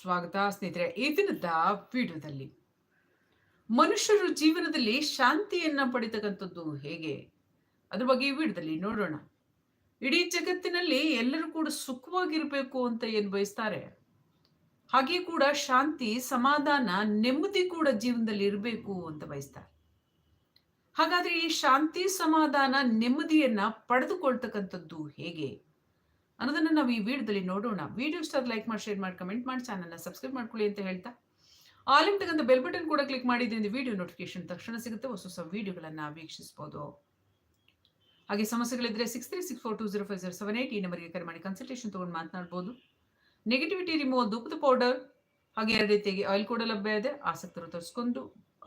ಸ್ವಾಗತ ಸ್ನೇಹಿತರೆ ಈ ದಿನದ ವಿಡಿಯೋದಲ್ಲಿ. ಮನುಷ್ಯರು ಜೀವನದಲ್ಲಿ ಶಾಂತಿಯನ್ನ ಪಡಿತಕ್ಕಂಥದ್ದು ಹೇಗೆ? ಅದ್ರ ಬಗ್ಗೆ ಈ ವಿಡಿಯೋದಲ್ಲಿ ನೋಡೋಣ. ಇಡೀ ಜಗತ್ತಿನಲ್ಲಿ ಎಲ್ಲರೂ ಕೂಡ ಸುಖವಾಗಿರ್ಬೇಕು ಅಂತ ಏನ್ ಬಯಸ್ತಾರೆ? ಹಾಗೆ ಕೂಡ ಶಾಂತಿ, ಸಮಾಧಾನ, ನೆಮ್ಮದಿ ಕೂಡ ಜೀವನದಲ್ಲಿ ಇರಬೇಕು ಅಂತ ಬಯಸ್ತಾರೆ. ಹಾಗಾದ್ರೆ ಈ ಶಾಂತಿ, ಸಮಾಧಾನ, ನೆಮ್ಮದಿಯನ್ನ ಪಡೆದುಕೊಳ್ತಕ್ಕಂಥದ್ದು ಹೇಗೆ? ಅನ್ನೋದನ್ನ ನಾವು ಈ ವಿಡಿಯೋದಲ್ಲಿ ನೋಡೋಣ. ವಿಡಿಯೋ ಇಷ್ಟ ಲೈಕ್ ಮಾಡಿ ಶೇರ್ ಮಾಡಿ ಕಮೆಂಟ್ ಮಾಡಿ ಚಾನಲ್ನ ಸಬ್ಸ್ಕ್ರೈಬ್ ಮಾಡ್ಕೊಳ್ಳಿ ಅಂತ ಹೇಳ್ತಾ. ಆಲ್ ತಗೊಂಡು ಬೆಲ್ ಬಟನ್ ಕೂಡ ಕ್ಲಿಕ್ ಮಾಡಿದ್ರಿಂದ ವಿಡಿಯೋ ನೋಟಿಫಿಕೇಶನ್ ತಕ್ಷಣ ಸಿಗುತ್ತೆ. ಹೊಸ ಹೊಸ ವಿಡಿಯೋಗಳನ್ನ ವೀಕ್ಷಿಸಬಹುದು ಹಾಗೆ ಸಮಸ್ಯೆಗಳಿದ್ರೆ six three six four two zero five zero seven eight ಈ ನಂಬರ್ಗೆ ಕರೆ ಮಾಡಿ ಕನ್ಸಲ್ಟೇಷನ್ ತಗೊಂಡು ಮಾತನಾಡ್ಬೋದು. ನೆಗೆಟಿವಿಟಿ ರಿಮೂವ್ ಧೂಪದ ಪೌಡರ್ ಹಾಗೆ ಎರಡು ರೀತಿಯಾಗಿ ಆಯಿಲ್ ಕೂಡ ಲಭ್ಯ ಇದೆ. ಆಸಕ್ತರು ತರಿಸ್ಕೊಂಡು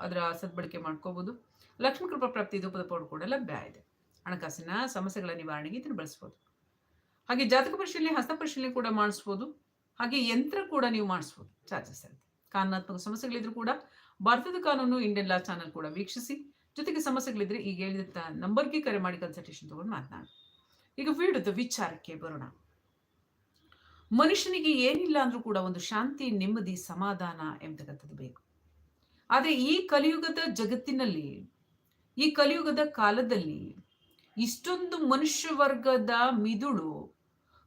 ಅದರ ಸದ್ಬಳಕೆ ಮಾಡ್ಕೋಬಹುದು ಲಕ್ಷ್ಮೀ ಕೃಪಾ ಪ್ರಾಪ್ತಿ ಧೂಪದ ಪೌಡರ್ ಕೂಡ ಲಭ್ಯ ಇದೆ. ಹಣಕಾಸಿನ ಸಮಸ್ಯೆಗಳ ನಿವಾರಣೆಗೆ ಇದನ್ನು ಬಳಸ್ಬೋದು. ಹಾಗೆ ಜಾತಕ ಪರಿಶೀಲನೆ, ಹಸ್ತ ಪರಿಶೀಲನೆ ಕೂಡ ಮಾಡಿಸ್ಬೋದು. ಹಾಗೆ ಯಂತ್ರ ಕೂಡ ನೀವು ಮಾಡಿಸ್ಬೋದು ಚಾರ್ಜಸ್ ಅಂತ. ಕಾನೂನಾತ್ಮಕ ಸಮಸ್ಯೆಗಳಿದ್ರು ಕೂಡ ಭಾರತದ ಕಾನೂನು ಇಂಡಿಯನ್ ಲಾ ಚಾನಲ್ ಕೂಡ ವೀಕ್ಷಿಸಿ. ಜೊತೆಗೆ ಸಮಸ್ಯೆಗಳಿದ್ರೆ ಈಗ ಹೇಳಿದ ನಂಬರ್ಗೆ ಕರೆ ಮಾಡಿ ಕನ್ಸಲ್ಟೇಷನ್ ತಗೊಂಡು ಮಾತನಾಡಿ ಈಗ ವೀಡದ ವಿಚಾರಕ್ಕೆ ಬರೋಣ. ಮನುಷ್ಯನಿಗೆ ಏನಿಲ್ಲ ಅಂದ್ರೂ ಕೂಡ ಒಂದು ಶಾಂತಿ, ನೆಮ್ಮದಿ, ಸಮಾಧಾನ ಎಂಬತಕ್ಕಂಥದ್ದು ಬೇಕು. ಆದರೆ ಈ ಕಲಿಯುಗದ ಜಗತ್ತಿನಲ್ಲಿ, ಈ ಕಲಿಯುಗದ ಕಾಲದಲ್ಲಿ ಇಷ್ಟೊಂದು ಮನುಷ್ಯ ವರ್ಗದ ಮಿದುಳು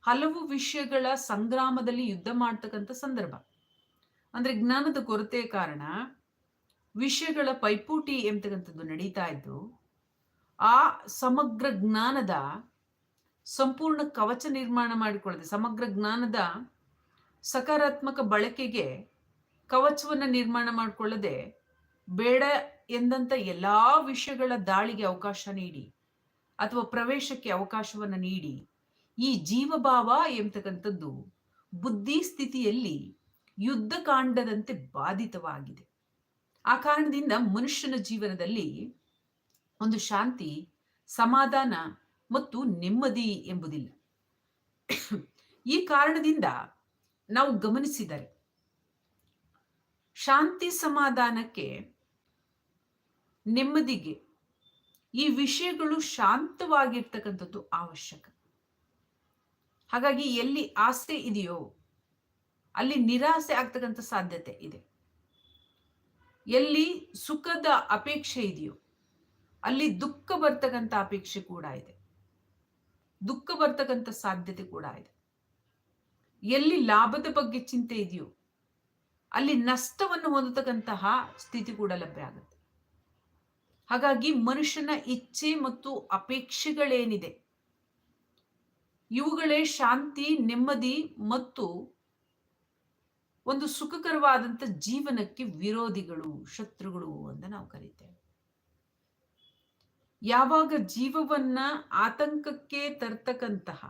ಹಲವು ವಿಷಯಗಳ ಸಂಗ್ರಾಮದಲ್ಲಿ ಯುದ್ಧ ಮಾಡ್ತಕ್ಕಂಥ ಸಂದರ್ಭ. ಅಂದ್ರೆ ಜ್ಞಾನದ ಕೊರತೆ ಕಾರಣ ವಿಷಯಗಳ ಪೈಪೋಟಿ ಎಂತಕ್ಕಂಥದ್ದು ನಡೀತಾ ಇದ್ದು, ಆ ಸಮಗ್ರ ಜ್ಞಾನದ ಸಂಪೂರ್ಣ ಕವಚ ನಿರ್ಮಾಣ ಮಾಡಿಕೊಳ್ಳದೆ, ಸಮಗ್ರ ಜ್ಞಾನದ ಸಕಾರಾತ್ಮಕ ಬಳಕೆಗೆ ಕವಚವನ್ನು ನಿರ್ಮಾಣ ಮಾಡಿಕೊಳ್ಳದೆ ಬೇಡ ಎಂದಂತ ಎಲ್ಲಾ ವಿಷಯಗಳ ದಾಳಿಗೆ ಅವಕಾಶ ನೀಡಿ, ಅಥವಾ ಪ್ರವೇಶಕ್ಕೆ ಅವಕಾಶವನ್ನು ನೀಡಿ ಈ ಜೀವಭಾವ ಎಂಬತಕ್ಕಂಥದ್ದು ಬುದ್ಧಿ ಸ್ಥಿತಿಯಲ್ಲಿ ಯುದ್ಧ ಕಾಂಡದಂತೆ ಬಾಧಿತವಾಗಿದೆ. ಆ ಕಾರಣದಿಂದ ಮನುಷ್ಯನ ಜೀವನದಲ್ಲಿ ಒಂದು ಶಾಂತಿ, ಸಮಾಧಾನ ಮತ್ತು ನೆಮ್ಮದಿ ಎಂಬುದಿಲ್ಲ. ಈ ಕಾರಣದಿಂದ ನಾವು ಗಮನಿಸಿದರೆ ಶಾಂತಿ ಸಮಾಧಾನಕ್ಕೆ ನೆಮ್ಮದಿಗೆ ಈ ವಿಷಯಗಳು ಶಾಂತವಾಗಿರ್ತಕ್ಕಂಥದ್ದು ಅವಶ್ಯಕ. ಹಾಗಾಗಿ ಎಲ್ಲಿ ಆಸೆ ಇದೆಯೋ ಅಲ್ಲಿ ನಿರಾಸೆ ಆಗ್ತಕ್ಕಂಥ ಸಾಧ್ಯತೆ ಇದೆ. ಎಲ್ಲಿ ಸುಖದ ಅಪೇಕ್ಷೆ ಇದೆಯೋ ಅಲ್ಲಿ ದುಃಖ ಬರ್ತಕ್ಕಂಥ ಅಪೇಕ್ಷೆ ಕೂಡ ಇದೆ. ದುಃಖ ಬರ್ತಕ್ಕಂಥ ಸಾಧ್ಯತೆ ಕೂಡ ಇದೆ. ಎಲ್ಲಿ ಲಾಭದ ಬಗ್ಗೆ ಚಿಂತೆ ಇದೆಯೋ ಅಲ್ಲಿ ನಷ್ಟವನ್ನು ಹೊಂದತಕ್ಕಂತಹ ಸ್ಥಿತಿ ಕೂಡ ಲಭ್ಯ ಆಗುತ್ತೆ. ಹಾಗಾಗಿ ಮನುಷ್ಯನ ಇಚ್ಛೆ ಮತ್ತು ಅಪೇಕ್ಷೆಗಳೇನಿದೆ ಇವುಗಳೇ ಶಾಂತಿ, ನೆಮ್ಮದಿ ಮತ್ತು ಒಂದು ಸುಖಕರವಾದಂಥ ಜೀವನಕ್ಕೆ ವಿರೋಧಿಗಳು, ಶತ್ರುಗಳು ಅಂತ ನಾವು ಕರಿತೇವೆ. ಯಾವಾಗ ಜೀವವನ್ನ ಆತಂಕಕ್ಕೆ ತರ್ತಕ್ಕಂತಹ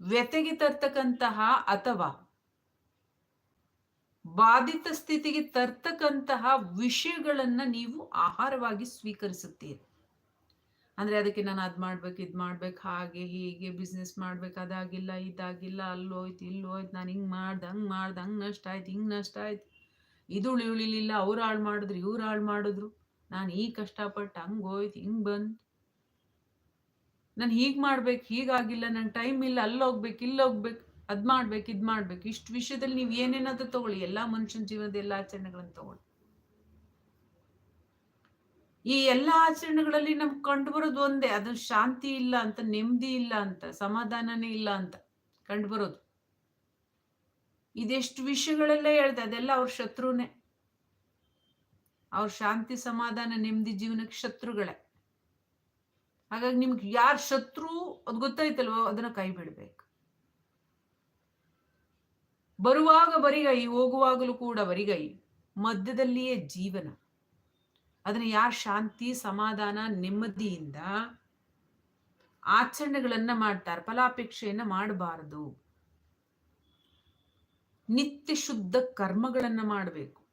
ವ್ಯತೆಗೆ ತರ್ತಕ್ಕಂತಹ ಅಥವಾ ಬಾಧಿತ ಸ್ಥಿತಿಗೆ ತರ್ತಕ್ಕಂತಹ ವಿಷಯಗಳನ್ನ ನೀವು ಆಹಾರವಾಗಿ ಸ್ವೀಕರಿಸುತ್ತೀರಿ. ಅಂದ್ರೆ ಅದಕ್ಕೆ ನಾನು ಅದ್ ಮಾಡ್ಬೇಕು, ಇದ್ ಮಾಡ್ಬೇಕು, ಹಾಗೆ, ಹೀಗೆ ಬಿಸ್ನೆಸ್ ಮಾಡ್ಬೇಕು, ಅದಾಗಿಲ್ಲ, ಇದಾಗಿಲ್ಲ, ಅಲ್ಲೋಯ್ತು, ಇಲ್ಲೋಯ್ತು, ನಾನು ಹಿಂಗೆ ಮಾಡ್ದೆ, ಹಂಗೆ ಮಾಡ್ದೆ, ಹಂಗೆ ನಷ್ಟ ಆಯ್ತು, ಹಿಂಗೆ ನಷ್ಟ ಆಯ್ತು. ಇದು ಉಳಿಲಿಲ್ಲ ಅವ್ರು ಹಾಳು ಮಾಡಿದ್ರು, ಇವ್ರು ಹಾಳು ಮಾಡಿದ್ರು. ನಾನು ಈಗ ಕಷ್ಟಪಟ್ಟು ಹಂಗೆ ಹೋಯ್ತು, ಹಿಂಗ್ ಬಂದ್ ನಾನು ಹೀಗೆ ಮಾಡ್ಬೇಕು ಹೀಗಾಗಿಲ್ಲ ನನ್ ಟೈಮ್ ಇಲ್ಲ ಅಲ್ಲಿ ಹೋಗ್ಬೇಕು ಇಲ್ಲಿ ಹೋಗ್ಬೇಕು, ಅದ್ ಮಾಡ್ಬೇಕು, ಇದ್ ಮಾಡ್ಬೇಕು. ಇಷ್ಟು ವಿಷಯದಲ್ಲಿ ನೀವು ಏನೇನಾದ್ರೂ ತಗೊಳ್ಳಿ, ಎಲ್ಲಾ ಮನುಷ್ಯನ ಜೀವನದ ಎಲ್ಲಾ ಆಚರಣೆಗಳನ್ನ ತಗೊಳ್ಳಿ. ಈ ಎಲ್ಲ ಆಚರಣೆಗಳಲ್ಲಿ ನಮ್ಗೆ ಕಂಡು ಬರೋದು ಒಂದೇ. ಅದು ಶಾಂತಿ ಇಲ್ಲ ಅಂತ, ನೆಮ್ಮದಿ ಇಲ್ಲ ಅಂತ, ಸಮಾಧಾನನೇ ಇಲ್ಲ ಅಂತ ಕಂಡು ಬರೋದು ಇದೆಷ್ಟು ವಿಷಯಗಳೆಲ್ಲ ಹೇಳ್ದೆ, ಅದೆಲ್ಲ ಅವ್ರ ಶತ್ರುನೇ. ಅವ್ರ ಶಾಂತಿ, ಸಮಾಧಾನ, ನೆಮ್ಮದಿ ಜೀವನಕ್ಕೆ ಶತ್ರುಗಳೇ. ಹಾಗಾಗಿ ನಿಮ್ಗೆ ಯಾರು ಶತ್ರು ಅದು ಗೊತ್ತಾಯ್ತಲ್ವ? ಅದನ್ನ ಕೈ ಬಿಡ್ಬೇಕು. ಬರುವಾಗ ಬರಿಗೈ, ಹೋಗುವಾಗಲೂ ಕೂಡ ಬರಿಗೈ. ಮಧ್ಯದಲ್ಲಿಯೇ ಜೀವನ. ಅದನ್ನ ಯಾರು ಶಾಂತಿ, ಸಮಾಧಾನ, ನೆಮ್ಮದಿಯಿಂದ ಆಚರಣೆಗಳನ್ನ ಮಾಡ್ತಾರೆ, ಫಲಾಪೇಕ್ಷೆಯನ್ನ ಮಾಡಬಾರದು. ನಿತ್ಯ ಶುದ್ಧ ಕರ್ಮಗಳನ್ನ ಮಾಡಬೇಕು.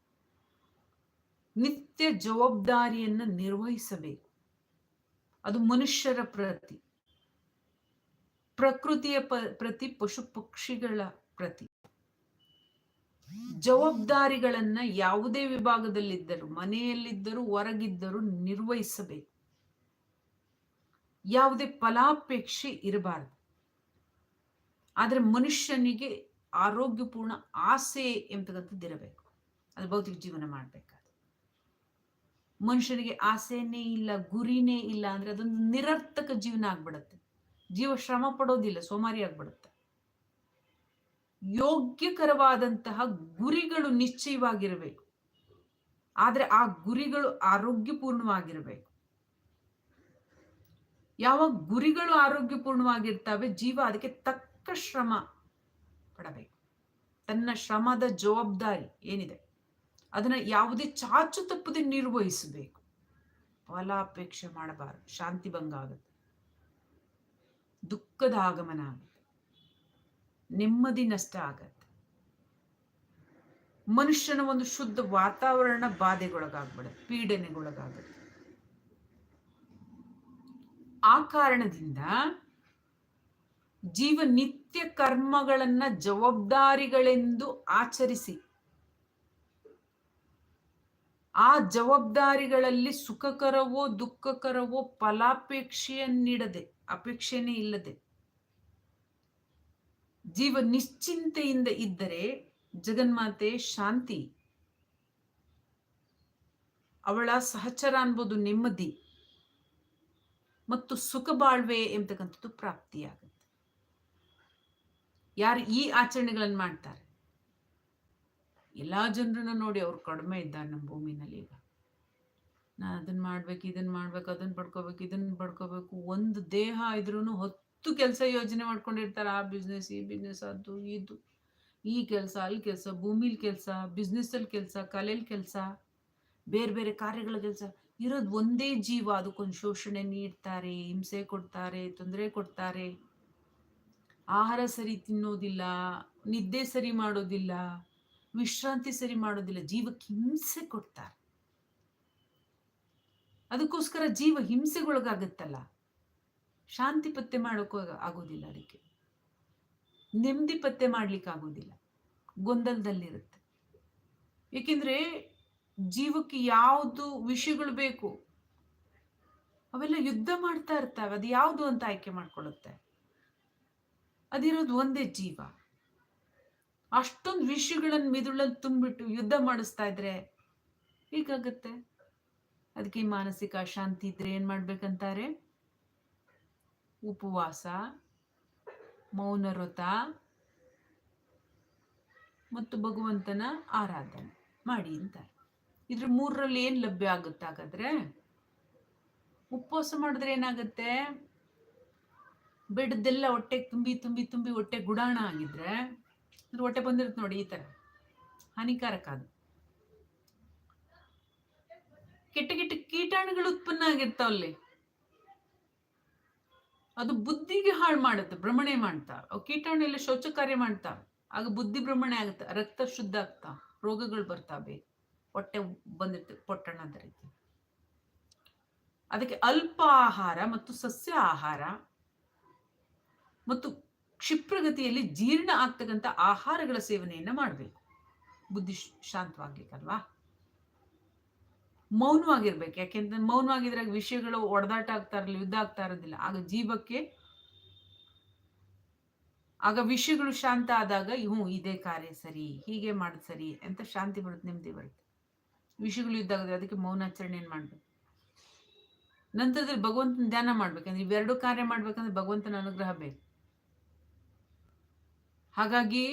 ನಿತ್ಯ ಜವಾಬ್ದಾರಿಯನ್ನ ನಿರ್ವಹಿಸಬೇಕು. ಅದು ಮನುಷ್ಯರ ಪ್ರತಿ. ಪ್ರಕೃತಿಯ ಪ್ರತಿ ಪಶು ಪಕ್ಷಿಗಳ ಪ್ರತಿ. ಜವಾಬ್ದಾರಿಗಳನ್ನ ಯಾವುದೇ ವಿಭಾಗದಲ್ಲಿದ್ದರು, ಮನೆಯಲ್ಲಿದ್ದರೂ, ಹೊರಗಿದ್ದರೂ ನಿರ್ವಹಿಸಬೇಕು. ಯಾವುದೇ ಫಲಾಪೇಕ್ಷೆ ಇರಬಾರದು. ಆದರೆ ಮನುಷ್ಯನಿಗೆ ಆರೋಗ್ಯಪೂರ್ಣ ಆಸೆ ಎಂಬತಕ್ಕಂಥದ್ದು ಇರಬೇಕು. ಅದು ಭೌತಿಕ ಜೀವನ ಮಾಡಬೇಕಾದ್ರೆ. ಮನುಷ್ಯನಿಗೆ ಆಸೆನೇ ಇಲ್ಲ, ಗುರಿನೇ ಇಲ್ಲ ಅಂದ್ರೆ ಅದೊಂದು ನಿರರ್ಥಕ ಜೀವನ ಆಗ್ಬಿಡುತ್ತೆ. ಜೀವ ಶ್ರಮ ಪಡೋದಿಲ್ಲ ಸೋಮಾರಿ ಆಗ್ಬಿಡುತ್ತೆ ಯೋಗ್ಯಕರವಾದಂತಹ ಗುರಿಗಳು ನಿಶ್ಚಯವಾಗಿರಬೇಕು. ಆದರೆ ಆ ಗುರಿಗಳು ಆರೋಗ್ಯಪೂರ್ಣವಾಗಿರಬೇಕು. ಯಾವ ಗುರಿಗಳು ಆರೋಗ್ಯಪೂರ್ಣವಾಗಿರ್ತವೆ, ಜೀವ ಅದಕ್ಕೆ ತಕ್ಕ ಶ್ರಮ ಪಡಬೇಕು. ತನ್ನ ಶ್ರಮದ ಜವಾಬ್ದಾರಿ ಏನಿದೆ, ಅದನ್ನ ಯಾವುದೇ ಚಾಚು ತಪ್ಪದೆ ನಿರ್ವಹಿಸಬೇಕು. ಫಲಾಪೇಕ್ಷೆ ಮಾಡಬಾರದು, ಶಾಂತಿ ಭಂಗ ಆಗುತ್ತೆ. ದುಃಖದ ಆಗಮನ ಆಗುತ್ತೆ ನೆಮ್ಮದಿ ನಷ್ಟ ಆಗತ್ತೆ. ಮನುಷ್ಯನ ಒಂದು ಶುದ್ಧ ವಾತಾವರಣ ಬಾಧೆಗೊಳಗಾಗ್ಬಿಡುತ್ತೆ, ಪೀಡನೆಗೊಳಗಾಗುತ್ತೆ. ಆ ಕಾರಣದಿಂದ ಜೀವ ನಿತ್ಯ ಕರ್ಮಗಳನ್ನ ಜವಾಬ್ದಾರಿಗಳೆಂದು ಆಚರಿಸಿ, ಆ ಜವಾಬ್ದಾರಿಗಳಲ್ಲಿ ಸುಖಕರವೋ ದುಃಖಕರವೋ ಫಲಾಪೇಕ್ಷೆಯನ್ನಿಡದೆ, ಅಪೇಕ್ಷೆನೇ ಇಲ್ಲದೆ ಜೀವ ನಿಶ್ಚಿಂತೆಯಿಂದ ಇದ್ದರೆ ಜಗನ್ಮಾತೆ ಶಾಂತಿ. ಅವಳ ಸಹಚರ ಅನ್ಬೋದು ನೆಮ್ಮದಿ. ಮತ್ತು ಸುಖ ಬಾಳ್ವೆ ಎಂಬತಕ್ಕಂಥದ್ದು ಪ್ರಾಪ್ತಿಯಾಗುತ್ತೆ. ಯಾರು ಈ ಆಚರಣೆಗಳನ್ನು ಮಾಡ್ತಾರೆ? ಎಲ್ಲ ಜನರನ್ನ ನೋಡಿ ಅವ್ರು ಕಡಿಮೆ ಇದ್ದಾರೆ ನಮ್ಮ ಭೂಮಿನಲ್ಲಿ ಈಗ. ನಾನು ಅದನ್ನ ಮಾಡ್ಬೇಕು ಇದನ್ನ ಮಾಡ್ಬೇಕು ಅದನ್ನ ಪಡ್ಕೋಬೇಕು ಇದನ್ನ ಪಡ್ಕೋಬೇಕು. ಒಂದು ದೇಹ ಇದ್ರೂ ಹೊತ್ತು ಕೆಲಸ ಯೋಜನೆ ಮಾಡ್ಕೊಂಡಿರ್ತಾರೆ, ಆ ಬಿಸ್ನೆಸ್ ಈ ಬಿಸ್ನೆಸ್ ಅದು, ಇದು. ಈ ಕೆಲಸ, ಅಲ್ಲಿ ಕೆಲಸ, ಭೂಮಿಲಿ ಕೆಲಸ ಬಿಸ್ನೆಸ್ಸಲ್ಲಿ ಕೆಲಸ ಕಲೆಯಲ್ಲಿ ಕೆಲಸ, ಬೇರೆ ಬೇರೆ ಕಾರ್ಯಗಳ ಕೆಲಸ. ಇರೋದು ಒಂದೇ ಜೀವ, ಅದಕ್ಕೊಂದು ಶೋಷಣೆ ನೀಡ್ತಾರೆ, ಹಿಂಸೆ ಕೊಡ್ತಾರೆ, ತೊಂದರೆ ಕೊಡ್ತಾರೆ. ಆಹಾರ ಸರಿ ತಿನ್ನೋದಿಲ್ಲ, ನಿದ್ದೆ ಸರಿ ಮಾಡೋದಿಲ್ಲ, ವಿಶ್ರಾಂತಿ ಸರಿ ಮಾಡೋದಿಲ್ಲ, ಜೀವಕ್ಕೆ ಹಿಂಸೆ ಕೊಡ್ತಾರೆ. ಅದಕ್ಕೋಸ್ಕರ ಜೀವ ಹಿಂಸೆಗೊಳಗಾಗತ್ತಲ್ಲ. ಶಾಂತಿ ಪತ್ತೆ ಮಾಡೋಕ್ಕೂ ಆಗೋದಿಲ್ಲ ಅದಕ್ಕೆ. ನೆಮ್ಮದಿ ಪತ್ತೆ ಮಾಡ್ಲಿಕ್ಕೆ ಆಗೋದಿಲ್ಲ. ಗೊಂದಲದಲ್ಲಿರುತ್ತೆ. ಏಕೆಂದ್ರೆ ಜೀವಕ್ಕೆ ಯಾವುದು ವಿಷಯಗಳು ಬೇಕು, ಅವೆಲ್ಲ ಯುದ್ಧ ಮಾಡ್ತಾ ಇರ್ತಾವೆ. ಅದು ಯಾವುದು ಅಂತ ಆಯ್ಕೆ ಮಾಡ್ಕೊಳ್ಳುತ್ತೆ. ಅದಿರೋದು ಒಂದೇ ಜೀವ. ಅಷ್ಟೊಂದು ವಿಷಯಗಳನ್ನು ಮಿದುಳಲ್ಲಿ ತುಂಬಿಟ್ಟು ಯುದ್ಧ ಮಾಡಿಸ್ತಾ ಇದ್ರೆ ಹೀಗಾಗತ್ತೆ? ಅದಕ್ಕೆ ಮಾನಸಿಕ ಅಶಾಂತಿ ಇದ್ರೆ ಏನ್ ಮಾಡ್ಬೇಕಂತಾರೆ? ಉಪವಾಸ ಮೌನ ವ್ರತ ಮತ್ತು ಭಗವಂತನ ಆರಾಧನೆ ಮಾಡಿ ಅಂತಾರೆ ಇದ್ರ ಮೂರರಲ್ಲಿ ಏನು ಲಭ್ಯ ಆಗುತ್ತೆ ಹಾಗಾದ್ರೆ? ಉಪವಾಸ ಮಾಡಿದ್ರೆ ಏನಾಗುತ್ತೆ? ಬೆಡ್ದೆಲ್ಲ ಹೊಟ್ಟೆ ತುಂಬಿ ತುಂಬಿ ತುಂಬಿ ಹೊಟ್ಟೆ ಗುಡಾಣ ಆಗಿದ್ರೆ ಅಂದ್ರೆ ಹೊಟ್ಟೆ ಬಂದಿರುತ್ತೆ ನೋಡಿ ಈ ತರ. ಹಾನಿಕಾರಕ ಅದು. ಕೆಟ್ಟ ಕೆಟ್ಟ ಕೀಟಾಣುಗಳು ಉತ್ಪನ್ನ ಆಗಿರ್ತಾವಲ್ಲಿ. ಅದು ಬುದ್ಧಿಗೆ ಹಾಳು ಮಾಡುತ್ತೆ, ಭ್ರಮಣೆ ಮಾಡ್ತಾ ಅವು ಕೀಟಾಣು ಶೌಚ ಕಾರ್ಯ ಮಾಡ್ತಾ ಆಗ ಬುದ್ಧಿ ಭ್ರಮಣೆ ಆಗುತ್ತೆ, ರಕ್ತ ಶುದ್ಧ ಆಗ್ತಾ, ರೋಗಗಳು ಬರ್ತಾವೆ ಹೊಟ್ಟೆ ಬಂದಿತ್ತು ಪೊಟ್ಟಣದ ರೀತಿ. ಅದಕ್ಕೆ ಅಲ್ಪ ಆಹಾರ ಮತ್ತು ಸಸ್ಯ ಆಹಾರ ಮತ್ತು ಕ್ಷಿಪ್ರಗತಿಯಲ್ಲಿ ಜೀರ್ಣ ಆಗ್ತಕ್ಕಂಥ ಆಹಾರಗಳ ಸೇವನೆಯನ್ನ ಮಾಡಬೇಕು. ಬುದ್ಧಿ ಶಾಂತವಾಗ್ಲಿಕ್ಕಲ್ವಾ ಮೌನವಾಗಿರ್ಬೇಕು. ಯಾಕೆಂದ್ರೆ ಮೌನವಾಗಿದ್ರಾಗ ವಿಷಯಗಳು ಒಡೆದಾಟ ಆಗ್ತಾ ಇರಲಿಲ್ಲ, ಯುದ್ಧ ಆಗ್ತಾ ಇರೋದಿಲ್ಲ. ಆಗ ಜೀವಕ್ಕೆ ಆಗ ವಿಷಯಗಳು ಶಾಂತ ಆದಾಗ, ಹ್ಞೂ, ಇದೇ ಕಾರ್ಯ ಸರಿ, ಹೀಗೆ ಮಾಡೋದು ಸರಿ ಅಂತ ಶಾಂತಿ ಬರುತ್ತೆ, ನೆಮ್ಮದಿ ಬರುತ್ತೆ. ವಿಷಯಗಳು ಯುದ್ಧ ಆಗುತ್ತೆ ಅದಕ್ಕೆ ಮೌನಾಚರಣೆ ಏನ್ ಮಾಡ್ಬೇಕು? ನಂತರದಲ್ಲಿ ಭಗವಂತನ ಧ್ಯಾನ ಮಾಡ್ಬೇಕಂದ್ರೆ ಇವೆರಡು ಕಾರ್ಯ ಮಾಡ್ಬೇಕಂದ್ರೆ ಭಗವಂತನ ಅನುಗ್ರಹ ಬೇಕು. ಹಾಗಾಗಿ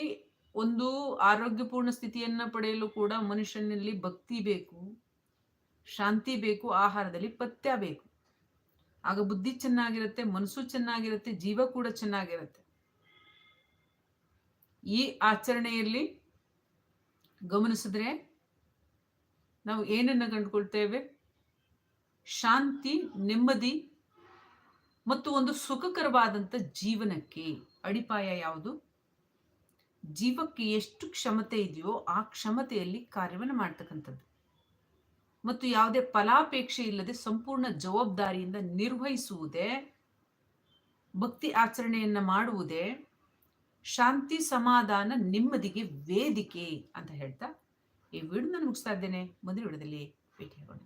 ಒಂದು ಆರೋಗ್ಯಪೂರ್ಣ ಸ್ಥಿತಿಯನ್ನ ಪಡೆಯಲು ಕೂಡ ಮನುಷ್ಯನಲ್ಲಿ ಭಕ್ತಿ ಬೇಕು. ಶಾಂತಿ ಬೇಕು, ಆಹಾರದಲ್ಲಿ ಪಥ್ಯ ಬೇಕು. ಆಗ ಬುದ್ಧಿ ಚೆನ್ನಾಗಿರುತ್ತೆ, ಮನಸ್ಸು ಚೆನ್ನಾಗಿರುತ್ತೆ, ಜೀವ ಕೂಡ ಚೆನ್ನಾಗಿರುತ್ತೆ. ಈ ಆಚರಣೆಯಲ್ಲಿ ಗಮನಿಸಿದ್ರೆ ನಾವು ಏನನ್ನ ಕಂಡುಕೊಳ್ತೇವೆ? ಶಾಂತಿ, ನೆಮ್ಮದಿ ಮತ್ತು ಒಂದು ಸುಖಕರವಾದಂಥ ಜೀವನಕ್ಕೆ. ಅಡಿಪಾಯ ಯಾವುದು? ಜೀವಕ್ಕೆ ಎಷ್ಟು ಕ್ಷಮತೆ ಇದೆಯೋ ಆ ಕ್ಷಮತೆಯಲ್ಲಿ ಕಾರ್ಯವನ್ನು ಮಾಡ್ತಕ್ಕಂಥದ್ದು. ಮತ್ತು ಯಾವುದೇ ಫಲಾಪೇಕ್ಷೆ ಇಲ್ಲದೆ ಸಂಪೂರ್ಣ ಜವಾಬ್ದಾರಿಯಿಂದ ನಿರ್ವಹಿಸುವುದೇ, ಭಕ್ತಿ ಆಚರಣೆಯನ್ನ ಮಾಡುವುದೇ, ಶಾಂತಿ ಸಮಾಧಾನ ನೆಮ್ಮದಿಗೆ ವೇದಿಕೆ ಅಂತ ಹೇಳ್ತಾ ಈ ನಾನು ಮುಗಿಸ್ತಾ ಇದ್ದೇನೆ. ಮುಂದಿನ ಭೇಟಿ ಭೇಟಿಯಾಗೋಣ.